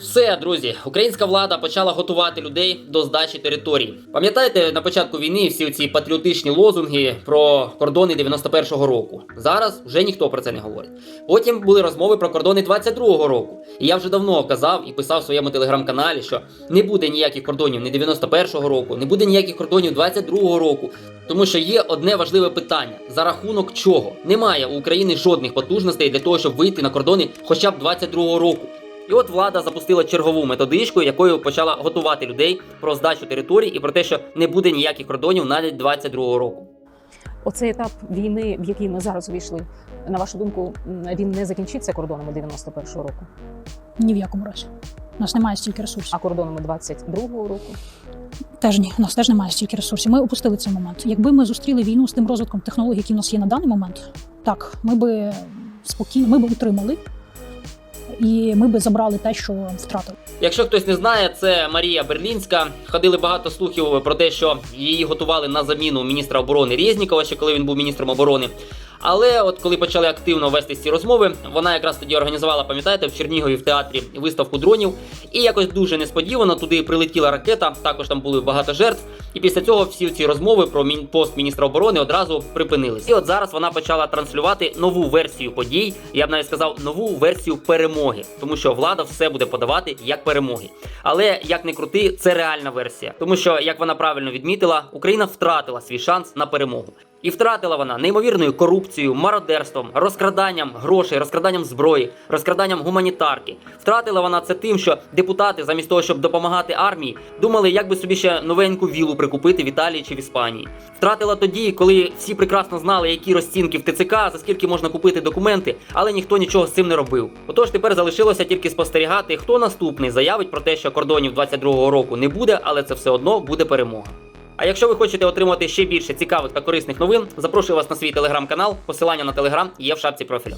Все, друзі, українська влада почала готувати людей до здачі територій. Пам'ятаєте на початку війни всі ці патріотичні лозунги про кордони 91-го року? Зараз вже ніхто про це не говорить. Потім були розмови про кордони 22-го року. І я вже давно казав і писав в своєму телеграм-каналі, що не буде ніяких кордонів ні 91-го року, не буде ніяких кордонів 22-го року. Тому що є одне важливе питання: за рахунок чого немає у України жодних потужностей для того, щоб вийти на кордони хоча б 22-го року. І от влада запустила чергову методичку, якою почала готувати людей про здачу територій і про те, що не буде ніяких кордонів навіть 22-го року. Оцей етап війни, в який ми зараз увійшли, на вашу думку, він не закінчиться кордонами 91-го року, Ні в якому разі. У нас немає стільки ресурсів. а кордонами 22-го року. Теж ні, у нас теж немає стільки ресурсів. Ми опустили цей момент. Якби ми зустріли війну з тим розвитком технологій, які в нас є на даний момент, так ми би спокійно, ми би утримали і ми би забрали те, що втратили. Якщо хтось не знає, це Марія Берлінська. Ходили багато слухів про те, що її готували на заміну міністра оборони Резнікова, ще коли він був міністром оборони. Але от коли почали активно вести ці розмови, вона якраз тоді організувала, пам'ятаєте, в Чернігові в театрі виставку дронів. І якось дуже несподівано туди прилетіла ракета. Також там були багато жертв. І після цього всі ці розмови про пост міністра оборони одразу припинились. І от зараз вона почала транслювати нову версію подій. Я б навіть сказав нову версію перемоги, тому що влада все буде подавати як перемоги. Але як не крути, це реальна версія, тому що як вона правильно відмітила, Україна втратила свій шанс на перемогу. І втратила вона неймовірною корупцією, мародерством, розкраданням грошей, розкраданням зброї, розкраданням гуманітарки. Втратила вона це тим, що депутати, замість того, щоб допомагати армії, думали, як би собі ще новеньку вілу прикупити в Італії чи в Іспанії. Втратила тоді, коли всі прекрасно знали, які розцінки в ТЦК, за скільки можна купити документи, але ніхто нічого з цим не робив. Отож, тепер залишилося тільки спостерігати, хто наступний заявить про те, що кордонів 22-го року не буде, але це все одно буде перемога. А якщо ви хочете отримати ще більше цікавих та корисних новин, запрошую вас на свій телеграм-канал. Посилання на телеграм є в шапці профілю.